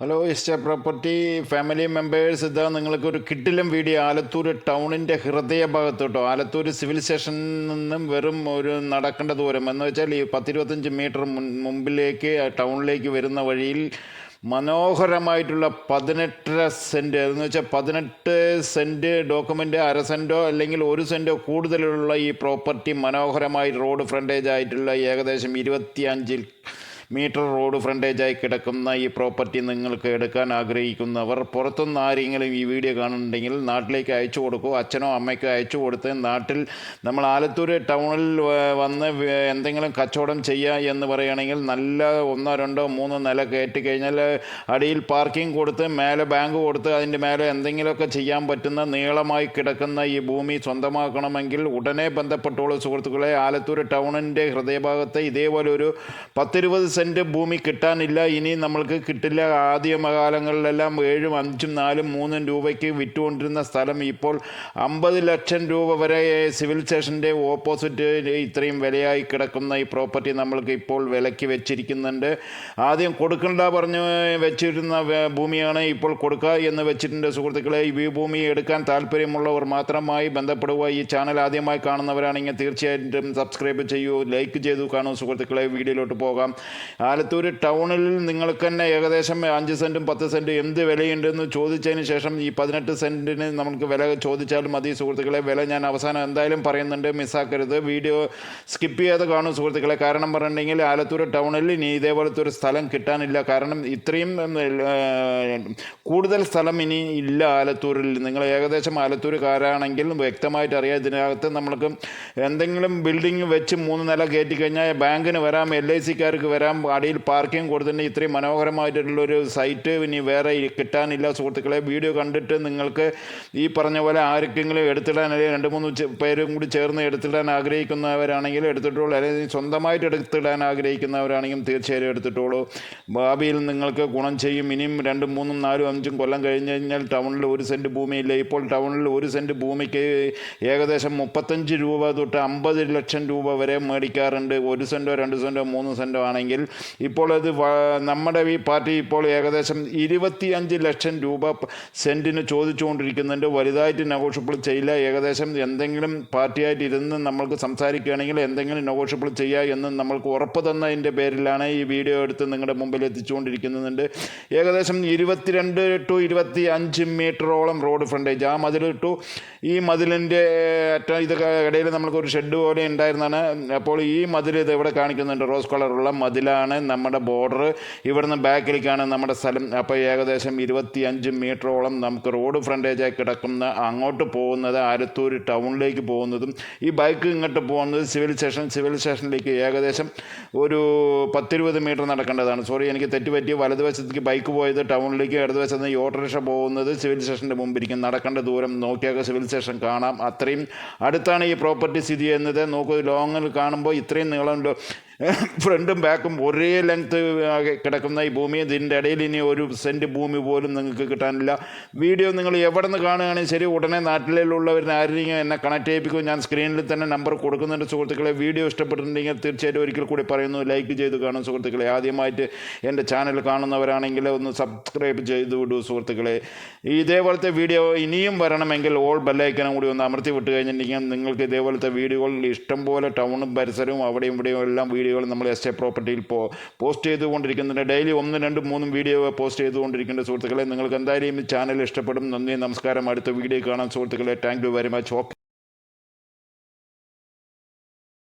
Hello ഇസ്റ്റ property family members ഇതാ നിങ്ങൾക്കൊരു കിട്ടിലും വീഡിയോ ആലത്തൂർ ടൗണിന്റെ ഹൃദയഭാഗത്ത് കേട്ടോ ആലത്തൂർ സിവിൽ സ്റ്റേഷനിൽ നിന്നും വെറും ഒരു നടക്കേണ്ട ദൂരം. എന്ന് വെച്ചാൽ ഈ പത്തിരുപത്തഞ്ച് മീറ്റർ മുമ്പിലേക്ക് ടൗണിലേക്ക് വരുന്ന വഴിയിൽ മനോഹരമായിട്ടുള്ള പതിനെട്ടര സെന്റ് എന്ന് വെച്ചാൽ പതിനെട്ട് സെന്റ് ഡോക്യുമെന്റ് അര സെന്റോ അല്ലെങ്കിൽ ഒരു സെന്റോ കൂടുതലുള്ള ഈ പ്രോപ്പർട്ടി മനോഹരമായി റോഡ് ഫ്രണ്ടേജ് ആയിട്ടുള്ള ഏകദേശം ഇരുപത്തിയഞ്ചിൽ മീറ്റർ റോഡ് ഫ്രണ്ടേജായി കിടക്കുന്ന ഈ പ്രോപ്പർട്ടി നിങ്ങൾക്ക് എടുക്കാൻ ആഗ്രഹിക്കുന്നവർ പുറത്തുനിന്ന് ആരെങ്കിലും ഈ വീഡിയോ കാണുന്നുണ്ടെങ്കിൽ നാട്ടിലേക്ക് അയച്ചു കൊടുക്കുക അച്ഛനോ അമ്മയ്ക്കോ അയച്ചു കൊടുത്ത് നാട്ടിൽ നമ്മൾ ആലത്തൂർ ടൗണിൽ വന്ന് എന്തെങ്കിലും കച്ചവടം ചെയ്യുക എന്ന് പറയുകയാണെങ്കിൽ നല്ല ഒന്നോ രണ്ടോ മൂന്നോ നില കയറ്റി കഴിഞ്ഞാൽ അടിയിൽ പാർക്കിംഗ് കൊടുത്ത് മേലെ ബാങ്ക് കൊടുത്ത് അതിന്റെ മേലെ എന്തെങ്കിലുമൊക്കെ ചെയ്യാൻ പറ്റുന്ന നീളമായി കിടക്കുന്ന ഈ ഭൂമി സ്വന്തമാക്കണമെങ്കിൽ ഉടനെ ബന്ധപ്പെട്ടുള്ള സുഹൃത്തുക്കളെ ആലത്തൂർ ടൗണിന്റെ ഹൃദയഭാഗത്തെ ഇതേപോലെ ഒരു പത്തിരുപത് സെന്റ് ഭൂമി കിട്ടാനില്ല. ഇനി നമ്മൾക്ക് കിട്ടില്ല. ആദ്യ മകാലങ്ങളിലെല്ലാം ഏഴും അഞ്ചും നാലും മൂന്നും രൂപയ്ക്ക് വിറ്റുകൊണ്ടിരുന്ന സ്ഥലം ഇപ്പോൾ അമ്പത് ലക്ഷം രൂപ വരെ സിവിൽ സ്റ്റേഷന്റെ ഓപ്പോസിറ്റ് ഇത്രയും വിലയായി കിടക്കുന്ന ഈ പ്രോപ്പർട്ടി നമ്മൾക്ക് ഇപ്പോൾ വിലയ്ക്ക് വെച്ചിരിക്കുന്നുണ്ട്. ആദ്യം കൊടുക്കണ്ട പറഞ്ഞ് വെച്ചിരുന്ന ഭൂമിയാണ് ഇപ്പോൾ കൊടുക്കുക എന്ന് വെച്ചിട്ടുണ്ട് സുഹൃത്തുക്കളെ. ഈ ഭൂമി എടുക്കാൻ താല്പര്യമുള്ളവർ മാത്രമായി ബന്ധപ്പെടുക. ഈ ചാനൽ ആദ്യമായി കാണുന്നവരാണെങ്കിൽ തീർച്ചയായിട്ടും സബ്സ്ക്രൈബ് ചെയ്യൂ ലൈക്ക് ചെയ്തു കാണൂ സുഹൃത്തുക്കളെ. വീഡിയോയിലോട്ട് പോകാം. ആലത്തൂർ ടൗണിൽ നിങ്ങൾക്ക് തന്നെ ഏകദേശം അഞ്ച് സെന്റും പത്ത് സെന്റും എന്ത് വിലയുണ്ടെന്ന് ചോദിച്ചതിന് ശേഷം ഈ പതിനെട്ട് സെന്റിന് നമുക്ക് വില ചോദിച്ചാലും മതി. സുഹൃത്തുക്കളെ വില ഞാൻ അവസാനം എന്തായാലും പറയുന്നുണ്ട്. മിസ്സാക്കരുത്. വീഡിയോ സ്കിപ്പ് ചെയ്യാതെ കാണും സുഹൃത്തുക്കളെ. കാരണം പറഞ്ഞിട്ടുണ്ടെങ്കിൽ ആലത്തൂർ ടൗണിൽ ഇനി ഇതേപോലത്തെ ഒരു സ്ഥലം കിട്ടാനില്ല. കാരണം ഇത്രയും കൂടുതൽ സ്ഥലം ഇനി ഇല്ല ആലത്തൂരിൽ. നിങ്ങൾ ഏകദേശം ആലത്തൂർക്കാരാണെങ്കിൽ വ്യക്തമായിട്ട് അറിയാം. ഇതിനകത്ത് നമ്മൾക്ക് എന്തെങ്കിലും ബിൽഡിംഗ് വെച്ച് മൂന്ന് നില കയറ്റി കഴിഞ്ഞാൽ ബാങ്കിന് വരാം എൽ ഐ സിക്കാർക്ക് വരാം അടിയിൽ പാർക്കിംഗ് കൊടുത്തിട്ട് ഇത്രയും മനോഹരമായിട്ടുള്ളൊരു സൈറ്റ് ഇനി വേറെ കിട്ടാനില്ല സുഹൃത്തുക്കളെ. വീഡിയോ കണ്ടിട്ട് നിങ്ങൾക്ക് ഈ പറഞ്ഞ പോലെ ആർക്കെങ്കിലും എടുത്തിടാൻ അല്ലെങ്കിൽ രണ്ട് മൂന്ന് പേരും കൂടി ചേർന്ന് എടുത്തിടാൻ ആഗ്രഹിക്കുന്നവരാണെങ്കിൽ എടുത്തിട്ടുള്ളൂ. അല്ലെങ്കിൽ സ്വന്തമായിട്ട് എടുത്തിടാൻ ആഗ്രഹിക്കുന്നവരാണെങ്കിലും തീർച്ചയായും എടുത്തിട്ടുള്ളൂ. ഭാവിയിൽ നിങ്ങൾക്ക് ഗുണം ചെയ്യും. ഇനിയും രണ്ടും മൂന്നും നാലും അഞ്ചും കൊല്ലം കഴിഞ്ഞ് കഴിഞ്ഞാൽ ടൗണിൽ ഒരു സെന്റ് ഭൂമിയില്ല. ഇപ്പോൾ ടൗണിൽ ഒരു സെന്റ് ഭൂമിക്ക് ഏകദേശം മുപ്പത്തഞ്ച് രൂപ തൊട്ട് അമ്പത് ലക്ഷം രൂപ വരെ മേടിക്കാറുണ്ട്. ഒരു സെന്റോ രണ്ട് സെന്റോ മൂന്ന് സെന്റോ ആണെങ്കിൽ ഇപ്പോൾ അത് നമ്മുടെ ഈ പാർട്ടി ഇപ്പോൾ ഏകദേശം ഇരുപത്തിയഞ്ച് ലക്ഷം രൂപ സെന്റിന് ചോദിച്ചുകൊണ്ടിരിക്കുന്നുണ്ട്. വലുതായിട്ട് നെഗോഷ്യബിൾ ചെയ്യില്ല. ഏകദേശം എന്തെങ്കിലും പാർട്ടിയായിട്ട് ഇരുന്ന് നമ്മൾക്ക് സംസാരിക്കുകയാണെങ്കിൽ എന്തെങ്കിലും നെഗോഷ്യബിൾ ചെയ്യുക എന്ന് നമ്മൾക്ക് ഉറപ്പ് തന്നതിന്റെ പേരിലാണ് ഈ വീഡിയോ എടുത്ത് നിങ്ങളുടെ മുമ്പിൽ എത്തിച്ചുകൊണ്ടിരിക്കുന്നുണ്ട്. ഏകദേശം ഇരുപത്തിരണ്ട് ടു ഇരുപത്തി അഞ്ച് മീറ്ററോളം റോഡ് ഫ്രണ്ടേജ്. ആ മതിൽ ടു ഈ മതിലിന്റെ അറ്റം ഇത് ഇടയിൽ നമ്മൾക്ക് ഒരു ഷെഡ് പോലെ ഉണ്ടായിരുന്നാണ് അപ്പോൾ ഈ മതിൽ ഇത് ഇവിടെ കാണിക്കുന്നുണ്ട്. റോസ് കളറുള്ള മതിലാണ് നമ്മുടെ ബോർഡർ ഇവിടുന്ന് ബാക്കിലേക്കാണ് നമ്മുടെ സ്ഥലം. അപ്പോൾ ഏകദേശം ഇരുപത്തി അഞ്ച് മീറ്ററോളം നമുക്ക് റോഡ് ഫ്രണ്ടേജായി കിടക്കുന്ന അങ്ങോട്ട് പോകുന്നത് ആലത്തൂർ ടൗണിലേക്ക് പോകുന്നതും ഈ ബൈക്ക് ഇങ്ങോട്ട് പോകുന്നത് സിവിൽ സ്റ്റേഷൻ സിവിൽ സ്റ്റേഷനിലേക്ക് ഏകദേശം ഒരു പത്തിരുപത് മീറ്റർ നടക്കേണ്ടതാണ്. സോറി എനിക്ക് തെറ്റുപറ്റി വലതുവശത്തേക്ക് ബൈക്ക് പോയത് ടൗണിലേക്ക് ഇടതുവശത്ത് നിന്ന് ഓട്ടോറിക്ഷ പോകുന്നത് സിവിൽ സ്റ്റേഷന്റെ മുമ്പിരിക്കും. നടക്കേണ്ട ദൂരം നോക്കിയാൽ സിവിൽ സ്റ്റേഷൻ കാണാം. അത്രയും അടുത്താണ് ഈ പ്രോപ്പർട്ടി സ്ഥിതി ചെയ്യുന്നത്. നോക്കൂ ലോങ്ങിൽ കാണുമ്പോൾ ഇത്രയും നീളമുണ്ട്. ഫ്രണ്ടും ബാക്കും ഒരേ ലെങ്ത് കിടക്കുന്ന ഈ ഭൂമി. ഇതിന്റെ ഇടയിൽ ഇനി ഒരു സെന്റ് ഭൂമി പോലും നിങ്ങൾക്ക് കിട്ടാനില്ല. വീഡിയോ നിങ്ങൾ എവിടെ നിന്ന് കാണുകയാണെങ്കിൽ ശരി ഉടനെ നാട്ടിലുള്ളവരിന് ആരെങ്കിലും എന്നെ കണക്ട് ചെയ്യിപ്പിക്കും. ഞാൻ സ്ക്രീനിൽ തന്നെ നമ്പർ കൊടുക്കുന്നുണ്ട് സുഹൃത്തുക്കളെ. വീഡിയോ ഇഷ്ടപ്പെട്ടിട്ടുണ്ടെങ്കിൽ തീർച്ചയായിട്ടും ഒരിക്കൽ കൂടി പറയുന്നു. ലൈക്ക് ചെയ്ത് കാണും സുഹൃത്തുക്കളെ. ആദ്യമായിട്ട് എന്റെ ചാനൽ കാണുന്നവരാണെങ്കിൽ ഒന്ന് സബ്സ്ക്രൈബ് ചെയ്ത് വിടൂ സുഹൃത്തുക്കളെ. ഇതേപോലത്തെ വീഡിയോ ഇനിയും വരണമെങ്കിൽ ഓൾ ബെല്ലൈക്കനും കൂടി ഒന്ന് അമർത്തി വിട്ട് കഴിഞ്ഞിട്ടുണ്ടെങ്കിൽ നിങ്ങൾക്ക് ഇതേപോലത്തെ വീഡിയോകൾ ഇഷ്ടംപോലെ ടൗണും പരിസരവും അവിടെയും ഇവിടെയും എല്ലാം വീഡിയോകൾ നമ്മൾ എസ്റ്റേറ്റ് പ്രോപ്പർട്ടിയിൽ പോ പോസ്റ്റ് ചെയ്തുകൊണ്ടിരിക്കുന്നുണ്ട്. ഡെയിലി ഒന്നും രണ്ടും മൂന്നും വീഡിയോ പോസ്റ്റ് ചെയ്തുകൊണ്ടിരിക്കുന്നുണ്ട് സുഹൃത്തുക്കളെ. നിങ്ങൾക്ക് എന്തായാലും ഈ ചാനൽ ഇഷ്ടപ്പെടും. നന്ദി നമസ്കാരം. അടുത്ത വീഡിയോ കാണാൻ സുഹൃത്തുക്കളെ thank you very much. Okay.